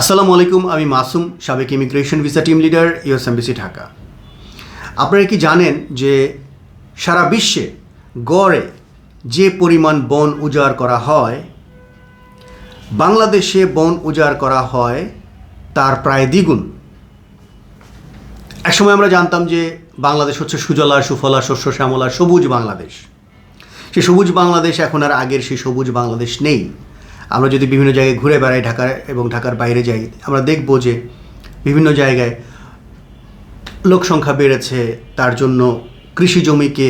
আসসালামু আলাইকুম, আমি মাসুম, সাবেক immigration visa team leader US embassy Dhaka. আপনারা কি জানেন যে সারা বিশ্বে গড়ে যে পরিমাণ বন উজাড় করা হয়, বাংলাদেশে বন উজাড় করা হয় তার প্রায় দ্বিগুণ। একসময় আমরা জানতাম যে বাংলাদেশ হচ্ছে সুজলা, সুফলা, শস্য, শ্যামলা, সবুজ বাংলাদেশ। সেই সবুজ বাংলাদেশ এখন আর আগের সেই সবুজ বাংলাদেশ নেই। আমরা যদি বিভিন্ন জায়গায় ঘুরে বেড়াই ঢাকার এবং ঢাকার বাইরে যাই, আমরা দেখব যে বিভিন্ন জায়গায় লোক সংখ্যা বেড়েছে, তার জন্য কৃষি জমিকে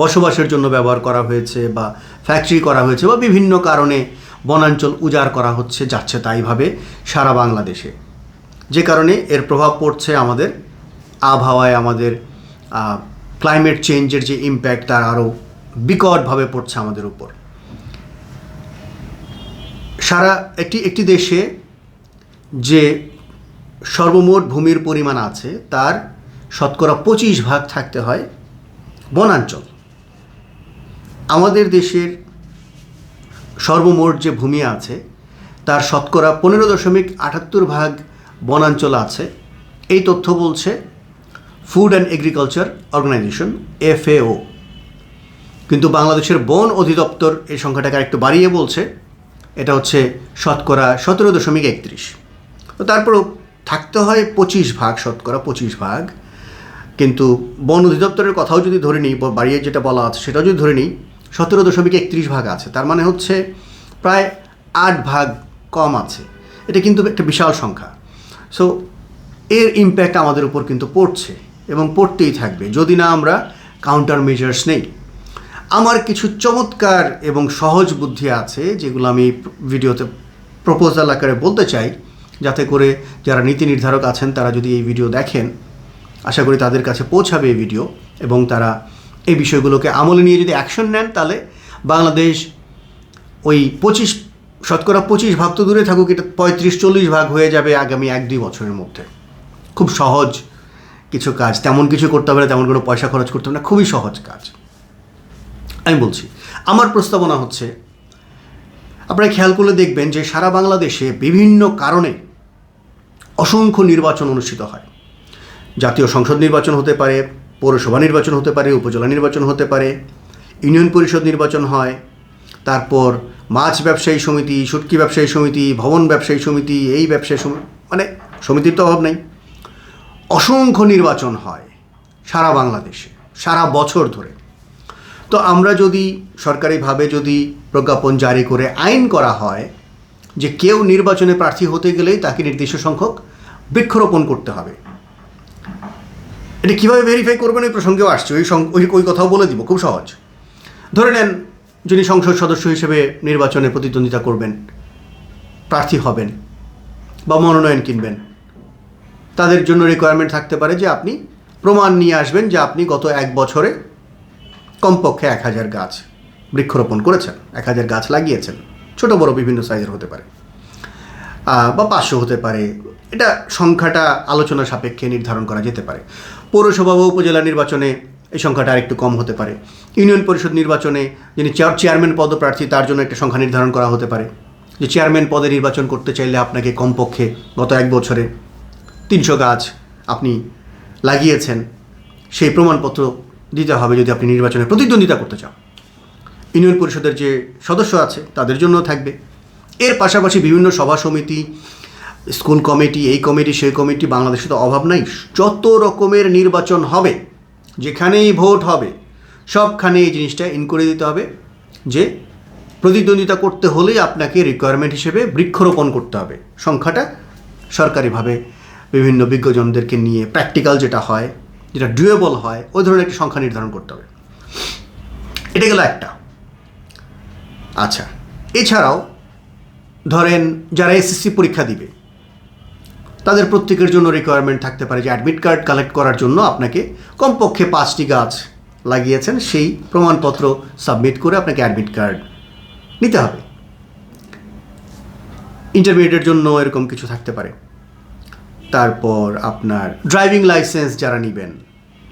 বসবাসের জন্য ব্যবহার করা হয়েছে বা ফ্যাক্টরি করা হয়েছে বা বিভিন্ন কারণে বনাঞ্চল উজাড় করা হচ্ছে, যাচ্ছে তাইভাবে সারা বাংলাদেশে। যে কারণে এর প্রভাব পড়ছে আমাদের আবহাওয়ায়, আমাদের ক্লাইমেট চেঞ্জের যে ইম্প্যাক্ট তার আরও বিকটভাবে পড়ছে আমাদের উপর। সারা একটি একটি দেশে যে সর্বমোট ভূমির পরিমাণ আছে, তার শতকরা পঁচিশ ভাগ থাকতে হয় বনাঞ্চল। আমাদের দেশের সর্বমোট যে ভূমি আছে, তার শতকরা পনেরো দশমিক আটাত্তর ভাগ বনাঞ্চল আছে। এই তথ্য বলছে food and agriculture organization FAO কিন্তু বাংলাদেশের বন অধিদপ্তর এই সংখ্যাটাকে আরেকটু বাড়িয়ে বলছে। এটা হচ্ছে শতকরা সতেরো দশমিক একত্রিশ। তো তারপরেও থাকতে হয় পঁচিশ ভাগ, শতকরা পঁচিশ ভাগ। কিন্তু বন অধিদপ্তরের কথাও যদি ধরে নিই বাড়িয়ে যেটা বলা আছে সেটাও যদি ধরে নিই, সতেরো দশমিক একত্রিশ ভাগ আছে। তার মানে হচ্ছে প্রায় আট ভাগ কম আছে। এটা কিন্তু একটা বিশাল সংখ্যা। সো এর ইম্প্যাক্ট আমাদের উপর কিন্তু পড়ছে এবং পড়তেই থাকবে। যদি না আমরা কাউন্টার মেজার্স নেই। আমার কিছু চমৎকার এবং সহজ বুদ্ধি আছে, যেগুলো আমি ভিডিওতে প্রপোজাল আকারে বলতে চাই। যাতে করে যারা নীতি নির্ধারক আছেন, তারা যদি এই ভিডিও দেখেন, আশা করি তাদের কাছে পৌঁছাবে এই ভিডিও এবং তারা এই বিষয়গুলোকে আমলে নিয়ে যদি অ্যাকশন নেন, তাহলে বাংলাদেশ ওই পঁচিশ, শতকরা পঁচিশ ভাগ তো দূরে থাকুক, এটা পঁয়ত্রিশ, চল্লিশ ভাগ হয়ে যাবে আগামী এক দুই বছরের মধ্যে। খুব সহজ কিছু কাজ। তেমন কিছু করতে হবে না, তেমন কোনো পয়সা খরচ করতে হবে না, খুবই সহজ কাজ। আমি বলছি, আমার প্রস্তাবনা হচ্ছে, আপনারা খেয়াল করলে দেখবেন যে সারা বাংলাদেশে বিভিন্ন কারণে অসংখ্য নির্বাচন অনুষ্ঠিত হয়। জাতীয় সংসদ নির্বাচন হতে পারে, পৌরসভা নির্বাচন হতে পারে, উপজেলা নির্বাচন হতে পারে, ইউনিয়ন পরিষদ নির্বাচন হয়, তারপর মাছ ব্যবসায়ী সমিতি, সুটকি ব্যবসায়ী সমিতি, ভবন ব্যবসায়ী সমিতি, এই ব্যবসায়ী সমিতি মানে সমিতির তো অভাব নেই। অসংখ্য নির্বাচন হয় সারা বাংলাদেশে, সারা বছর ধরে। তো আমরা যদি সরকারিভাবে যদি প্রজ্ঞাপন জারি করে আইন করা হয় যে কেউ নির্বাচনে প্রার্থী হতে গেলেই তাকে নির্দিষ্ট সংখ্যক বৃক্ষরোপণ করতে হবে। এটা কীভাবে ভেরিফাই করবেন ওই প্রসঙ্গেও আসছে। ওই ওই ওই কথাও বলে দিব, খুব সহজ। ধরে নেন যিনি সংসদ সদস্য হিসেবে নির্বাচনে প্রতিদ্বন্দ্বিতা করবেন, প্রার্থী হবেন বা মনোনয়ন কিনবেন, তাদের জন্য রিকোয়ারমেন্ট থাকতে পারে যে আপনি প্রমাণ নিয়ে আসবেন যে আপনি গত এক বছরে কমপক্ষে এক হাজার গাছ বৃক্ষরোপণ করেছেন, এক হাজার গাছ লাগিয়েছেন। ছোট বড় বিভিন্ন সাইজের হতে পারে। বা পাঁচশো হতে পারে। এটা সংখ্যাটা আলোচনা সাপেক্ষে নির্ধারণ করা যেতে পারে। পৌরসভা বা উপজেলা নির্বাচনে এই সংখ্যাটা আরেকটু কম হতে পারে। ইউনিয়ন পরিষদ নির্বাচনে যিনি চেয়ার চেয়ারম্যান পদপ্রার্থী, তার জন্য একটা সংখ্যা নির্ধারণ করা হতে পারে। যে চেয়ারম্যান পদে নির্বাচন করতে চাইলে আপনাকে কমপক্ষে গত এক বছরে তিনশো গাছ আপনি লাগিয়েছেন। সেই প্রমাণপত্র দিতে হবে যদি আপনি নির্বাচনে প্রতিদ্বন্দ্বিতা করতে চান। ইউনিয়ন পরিষদের যে সদস্য আছে, তাদের জন্য থাকবে। এর পাশাপাশি বিভিন্ন সভা সমিতি, স্কুল কমিটি, এই কমিটি, সেই কমিটি, বাংলাদেশে তো অভাব নাই। যত রকমের নির্বাচন হবে, যেখানেই ভোট হবে সবখানে এই জিনিসটা ইন করে দিতে হবে যে প্রতিদ্বন্দ্বিতা করতে হলেই আপনাকে রিকোয়ারমেন্ট হিসেবে বৃক্ষরোপণ করতে হবে। সংখ্যাটা সরকারিভাবে বিভিন্ন বিজ্ঞজনদেরকে নিয়ে প্র্যাকটিক্যাল যেটা হয় যেটা ডুয়েবল হয়, ওই ধরনের একটি সংখ্যা নির্ধারণ করতে হবে। এটা গেল একটা। আচ্ছা এছাড়াও ধরেন যারা এসএসসি পরীক্ষা দিবে, তাদের প্রত্যেকের জন্য রিকোয়ারমেন্ট থাকতে পারে যে অ্যাডমিট কার্ড কালেক্ট করার জন্য আপনাকে কমপক্ষে পাঁচটি গাছ লাগিয়েছেন, সেই প্রমাণপত্র সাবমিট করে আপনাকে অ্যাডমিট কার্ড নিতে হবে। ইন্টারমিডিয়েটের জন্য এরকম কিছু থাকতে পারে। তারপর আপনার ড্রাইভিং লাইসেন্স যারা নেবেন,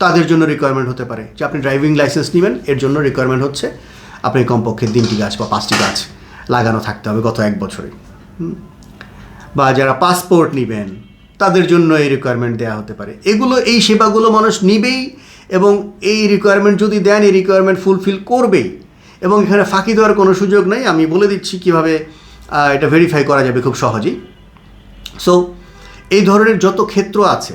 তাদের জন্য রিকোয়ারমেন্ট হতে পারে। যে আপনি ড্রাইভিং লাইসেন্স নেবেন, এর জন্য রিকোয়ারমেন্ট হচ্ছে আপনি কমপক্ষে তিনটি গাছ বা পাঁচটি গাছ লাগানো থাকতে হবে গত এক বছরে। বা যারা পাসপোর্ট নেবেন, তাদের জন্য এই রিকোয়ারমেন্ট দেওয়া হতে পারে। এগুলো, এই সেবাগুলো মানুষ নিবেই এবং এই রিকোয়ারমেন্ট যদি দেন, এই রিকোয়ারমেন্ট ফুলফিল করবেই। এবং এখানে ফাঁকি দেওয়ার কোনো সুযোগ নেই। আমি বলে দিচ্ছি কীভাবে এটা ভেরিফাই করা যাবে খুব সহজেই। সো এই ধরনের যত ক্ষেত্র আছে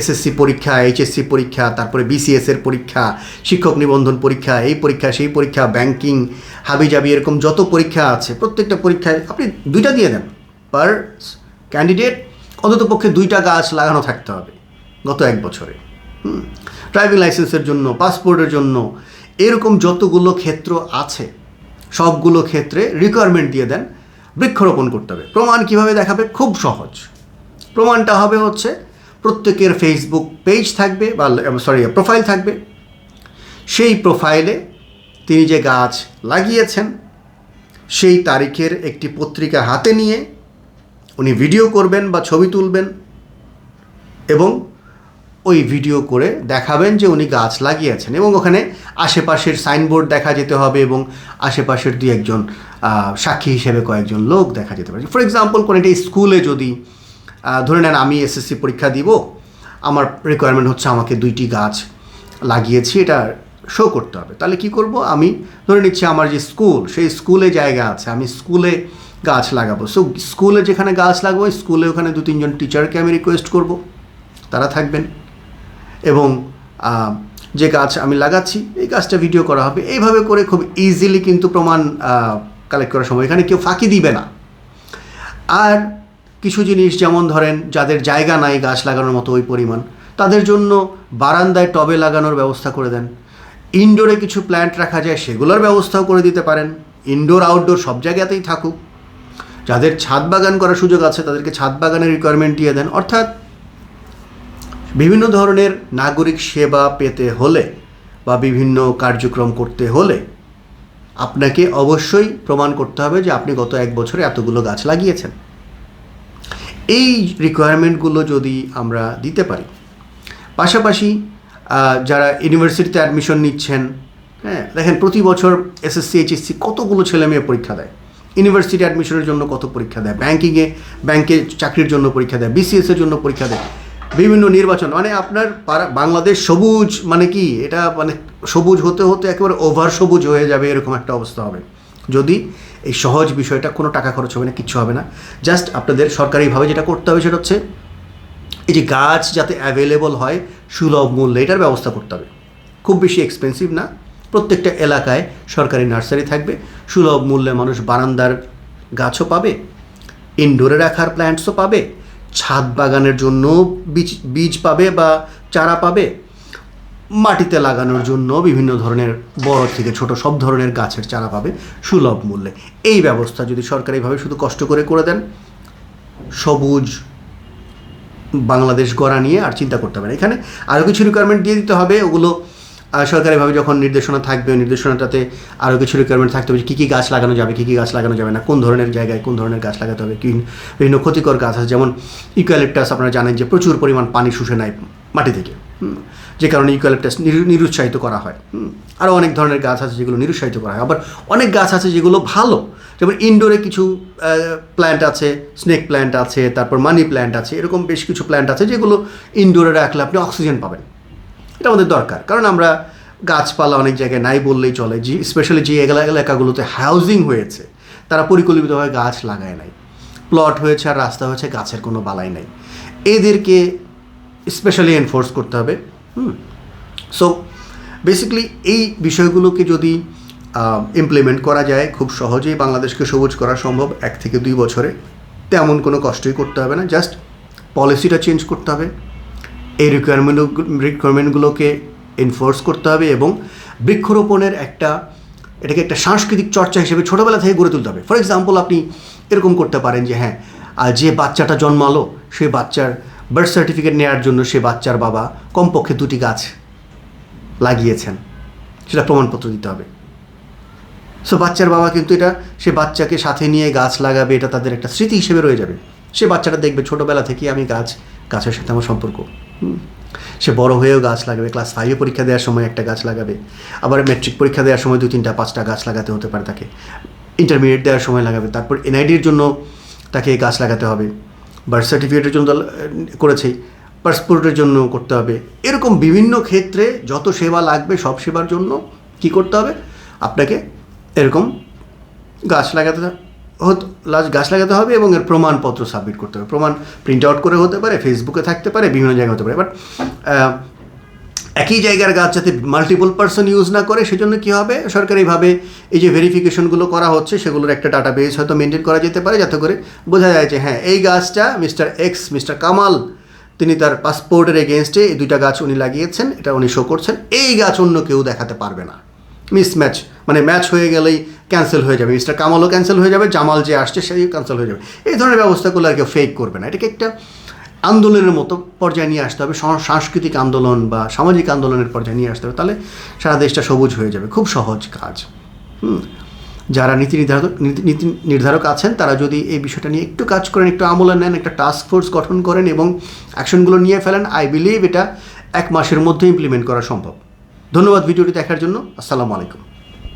এসএসসি পরীক্ষা এইচএসসি পরীক্ষা, তারপরে বিসিএস এর পরীক্ষা, শিক্ষক নিবন্ধন পরীক্ষা, এই পরীক্ষা, সেই পরীক্ষা ব্যাংকিং হাবিজাবি, এরকম যত পরীক্ষা আছে, প্রত্যেকটা পরীক্ষায় আপনি দুইটা দিয়ে দেন। পার ক্যান্ডিডেট অন্তত পক্ষে দুইটা গাছ লাগানো থাকতে হবে গত এক বছরে। ড্রাইভিং লাইসেন্সের জন্য পাসপোর্টের জন্য, এরকম যতগুলো ক্ষেত্র আছে, সবগুলো ক্ষেত্রে রিকোয়ারমেন্ট দিয়ে দেন, বৃক্ষরোপণ করতে হবে। প্রমাণ কীভাবে দেখাবে? খুব সহজ। প্রমাণটা হবে হচ্ছে প্রত্যেকের ফেসবুক পেজ থাকবে বা সরি প্রোফাইল থাকবে। সেই প্রোফাইলে তিনি যে গাছ লাগিয়েছেন, সেই তারিখের একটি পত্রিকা হাতে নিয়ে উনি ভিডিও করবেন বা ছবি তুলবেন এবং ওই ভিডিও করে দেখাবেন যে উনি গাছ লাগিয়েছেন এবং ওখানে আশেপাশের সাইনবোর্ড দেখা যেতে হবে এবং আশেপাশের দুই একজন সাক্ষী হিসেবে কয়েকজন লোক দেখা যেতে পারে। ফর এক্সাম্পল কোনো একটা স্কুলে যদি ধরে নেন আমি এসএসসি পরীক্ষা দিব, আমার রিকোয়ারমেন্ট হচ্ছে আমাকে দুইটি গাছ লাগিয়েছি, এটা শো করতে হবে। তাহলে কি করব? আমি ধরে নিচ্ছি আমার যে স্কুল সেই স্কুলে জায়গা আছে, আমি স্কুলে গাছ লাগাবো। সো স্কুলে যেখানে গাছ লাগাবো স্কুলে ওখানে দু তিনজন টিচারকে আমি রিকোয়েস্ট করব। তারা থাকবেন। এবং যে গাছ আমি লাগাচ্ছি, এই গাছটা ভিডিও করা হবে। এইভাবে করে খুব ইজিলি কিন্তু প্রমাণ কালেক্ট করার সময়। এখানে কেউ ফাঁকি দিবে না। আর কিছু জিনিস যেমন ধরেন যাদের জায়গা নাই গাছ লাগানোর মতো ওই পরিমাণ, তাদের জন্য বারান্দায় টবে লাগানোর ব্যবস্থা করে দেন। ইনডোরে কিছু প্ল্যান্ট রাখা যায়, সেগুলোর ব্যবস্থাও করে দিতে পারেন। ইনডোর আউটডোর সব জায়গাতেই থাকুক। যাদের ছাদ বাগান করার সুযোগ আছে, তাদেরকে ছাদ বাগানের রিকোয়ারমেন্ট দিয়ে দেন। অর্থাৎ বিভিন্ন ধরনের নাগরিক সেবা পেতে হলে বা বিভিন্ন কার্যক্রম করতে হলে আপনাকে অবশ্যই প্রমাণ করতে হবে যে আপনি গত এক বছরে এতগুলো গাছ লাগিয়েছেন। এই রিকোয়ারমেন্টগুলো যদি আমরা দিতে পারি। পাশাপাশি যারা ইউনিভার্সিটিতে অ্যাডমিশন নিচ্ছেন হ্যাঁ দেখেন প্রতি বছর এসএসসি এইচএসসি কতগুলো ছেলে মেয়ে পরীক্ষা দেয়? ইউনিভার্সিটি অ্যাডমিশনের জন্য কত পরীক্ষা দেয়? ব্যাংকিংয়ে ব্যাংকে চাকরির জন্য পরীক্ষা দেয়? বিসিএস এর জন্য পরীক্ষা দেয়? বিভিন্ন নির্বাচন মানে আপনার বাংলাদেশ সবুজ মানে কি? এটা মানে সবুজ হতে হতে একেবারে ওভার সবুজ হয়ে যাবে, এরকম একটা অবস্থা হবে। যদি এই সহজ বিষয়টা কোনো টাকা খরচ হবে না কিচ্ছু হবে না। জাস্ট আপনাদের সরকারিভাবে যেটা করতে হবে সেটা হচ্ছে, এই যে গাছ যাতে অ্যাভেলেবল হয়, সুলভ মূল্যে, এটার ব্যবস্থা করতে হবে। খুব বেশি এক্সপেন্সিভ না, প্রত্যেকটা এলাকায় সরকারি নার্সারি থাকবে, সুলভ মূল্যে মানুষ বারান্দার গাছও পাবে ইনডোরে রাখার প্ল্যান্টসও পাবে, ছাদ বাগানের জন্য বীজ বীজ পাবে বা চারা পাবে মাটিতে লাগানোর জন্য বিভিন্ন ধরনের বড় থেকে ছোট সব ধরনের গাছের চারা পাবে সুলভ মূল্যে। এই ব্যবস্থা যদি সরকারিভাবে শুধু কষ্ট করে করে দেন, সবুজ বাংলাদেশ গড়া নিয়ে আর চিন্তা করতে হবে না। এখানে আরও কিছু রিকোয়ারমেন্ট দিয়ে দিতে হবে, ওগুলো সরকারিভাবে যখন নির্দেশনা থাকবে, নির্দেশনাটাতে আরও কিছু রিকোয়ারমেন্ট থাকতে হবে কী কী গাছ লাগানো যাবে, কী কী গাছ লাগানো যাবে না, কোন ধরনের জায়গায় কোন ধরনের গাছ লাগাতে হবে, কি বিভিন্ন ক্ষতিকর গাছ আছে, যেমন ইকুয়ালিপটাস আপনারা জানেন যে প্রচুর পরিমাণ পানি শুষে নেয় মাটি থেকে। যে কারণে ইকুয়ালিপটাস নিরুৎসাহিত করা হয়। আরও অনেক ধরনের গাছ আছে যেগুলো নিরুৎসাহিত করা হয়। আবার অনেক গাছ আছে যেগুলো ভালো। যেমন ইনডোরে কিছু প্ল্যান্ট আছে স্নেক প্ল্যান্ট আছে, তারপর মানি প্ল্যান্ট আছে, এরকম বেশ কিছু প্ল্যান্ট আছে যেগুলো ইনডোরে রাখলে আপনি অক্সিজেন পাবেন। এটা আমাদের দরকার। কারণ আমরা গাছপালা অনেক জায়গায় নাই বললেই চলে। যে স্পেশালি যে এলাকা এলাকাগুলোতে হাউজিং হয়েছে, তারা পরিকল্পিতভাবে গাছ লাগায় নাই। প্লট হয়েছে আর রাস্তা হয়েছে, গাছের কোনো বালাই নাই। এদেরকে স্পেশালি এনফোর্স করতে হবে। হুম। সো বেসিক্যালি এই বিষয়গুলোকে যদি ইমপ্লিমেন্ট করা যায়, খুব সহজেই বাংলাদেশকে সবুজ করা সম্ভব, এক থেকে দুই বছরে, তেমন কোনো কষ্টই করতে হবে না জাস্ট পলিসিটা চেঞ্জ করতে হবে, এই রিকোয়ারমেন্ট রিকোয়ারমেন্টগুলোকে এনফোর্স করতে হবে এবং বৃক্ষরোপণের একটা, এটাকে একটা সাংস্কৃতিক চর্চা হিসেবে ছোটোবেলা থেকে গড়ে তুলতে হবে। ফর এক্সাম্পল আপনি এরকম করতে পারেন যে হ্যাঁ যে বাচ্চাটা জন্মালো সেই বাচ্চার বার্থ সার্টিফিকেট নেওয়ার জন্য সে বাচ্চার বাবা কমপক্ষে দুটি গাছ লাগিয়েছেন। সেটা প্রমাণপত্র দিতে হবে। সো বাচ্চার বাবা কিন্তু এটা, সে বাচ্চাকে সাথে নিয়ে গাছ লাগাবে, এটা তাদের একটা স্মৃতি হিসেবে রয়ে যাবে। সে বাচ্চাটা দেখবে, ছোটোবেলা থেকেই আমি গাছ, গাছের সাথে আমার সম্পর্ক। সে বড় হয়েও গাছ লাগাবে, ক্লাস ফাইভে পরীক্ষা দেওয়ার সময় একটা গাছ লাগাবে। আবার ম্যাট্রিক পরীক্ষা দেওয়ার সময় দু তিনটা, পাঁচটা গাছ লাগাতে হতে পারে তাকে। ইন্টারমিডিয়েট দেওয়ার সময় লাগাবে। তারপর এনআইডির জন্য তাকে গাছ লাগাতে হবে। বার্থ সার্টিফিকেটের জন্য করেছি পাসপোর্টের জন্য করতে হবে। এরকম বিভিন্ন ক্ষেত্রে যত সেবা লাগবে, সব সেবার জন্য কি করতে হবে? আপনাকে এরকম গাছ লাগাতে গাছ লাগাতে হবে এবং এর প্রমাণপত্র সাবমিট করতে হবে। প্রমাণ প্রিন্ট আউট করে হতে পারে ফেসবুকে থাকতে পারে, বিভিন্ন জায়গায় হতে পারে। বাট একই জায়গার গাছ যাতে মাল্টিপল পার্সন ইউজ না করে, সেজন্য কী হবে? সরকারিভাবে এই যে ভেরিফিকেশনগুলো করা হচ্ছে, সেগুলোর একটা ডাটা বেস হয়তো মেনটেন করা যেতে পারে, যাতে করে বোঝা যায় যে হ্যাঁ এই গাছটা মিস্টার এক্স মিস্টার কামাল তিনি তার পাসপোর্টের এগেনস্টে এই দুইটা গাছ উনি লাগিয়েছেন, এটা উনি শো করছেন। এই গাছ অন্য কেউ দেখাতে পারবে না। মিসম্যাচ মানে ম্যাচ হয়ে গেলেই ক্যান্সেল হয়ে যাবে। মিস্টার কামালও ক্যান্সেল হয়ে যাবে জামাল যে আসছে সেই ক্যান্সেল হয়ে যাবে। এই ধরনের ব্যবস্থাগুলো আর কেউ ফেক করবে না। এটাকে একটা আন্দোলনের মতো পর্যায়ে নিয়ে আসতে হবে সাংস্কৃতিক আন্দোলন বা সামাজিক আন্দোলনের পর্যায়ে নিয়ে আসতে হবে, তাহলে সারা দেশটা সবুজ হয়ে যাবে। খুব সহজ কাজ। হুম? যারা নীতি নির্ধারক নীতি নির্ধারক আছেন, তারা যদি এই বিষয়টা নিয়ে একটু কাজ করেন, একটু আমলে নেন, একটা টাস্ক ফোর্স গঠন করেন এবং অ্যাকশনগুলো নিয়ে ফেলেন আই বিলিভ এটা এক মাসের মধ্যে ইমপ্লিমেন্ট করা সম্ভব। ধন্যবাদ ভিডিওটি দেখার জন্য। আসসালামু আলাইকুম।